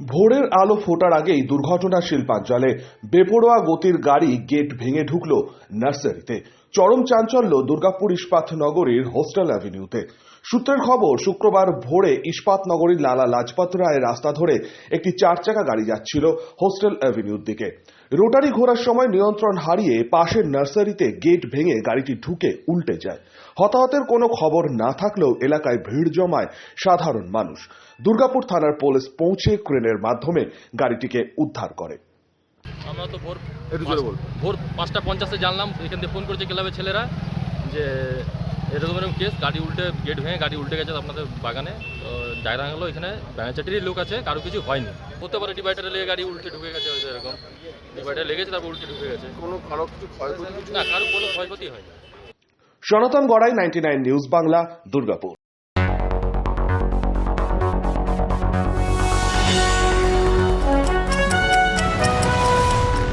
ভোরের আলো ফোটার আগেই দুর্ঘটনা শিল্পাঞ্চলে বেপরোয়া গতির গাড়ি গেট ভেঙে ঢুকল নার্সারিতে। চরম চাঞ্চল্য দুর্গাপুর ইস্পাত নগরীর হোস্টেল অ্যাভিনিউতে। সূত্রের খবর, শুক্রবার ভোরে ইস্পাত নগরীর লালা লাজপত রায় রাস্তা ধরে একটি চার চাকা গাড়ি যাচ্ছিল হোস্টেল অ্যাভিনিউর দিকে। রোটারি ঘোরার সময় নিয়ন্ত্রণ হারিয়ে পাশের নার্সারিতে গেট ভেঙে গাড়িটি ঢুকে উল্টে যায়। হতাহতের কোনো খবর না থাকলেও এলাকায় ভিড় জমায় সাধারণ মানুষ। দুর্গাপুর থানার পুলিশ পৌঁছে ক্রেনের মাধ্যমে গাড়িটিকে উদ্ধার করে। আমরা তো ভোর ভোর পাঁচটা পঞ্চাশে জানলাম এখান থেকে ফোন করেছে ক্লাবের ছেলেরা যে এরকম এরকম কেস গাড়ি উল্টে গেট ভেঙে গাড়ি উল্টে গেছে আপনাদের বাগানে। তো জায়গা হলো এখানে ব্যানাচাটিরই লোক আছে কারও কিছু হয়নি। হতে পারে ডিভাইডারে লেগে গাড়ি উল্টে ঢুকে গেছে হয়তো এরকম। ডিভাইডারে লেগেছে তারপর উল্টে ঢুকে গেছে। কোনো কারও কিছু ক্ষয়ক্ষতি? না কারও কোনো ক্ষয়ক্ষতি হয়নি। Sanatan Garai ninety news Bangla Durgapur.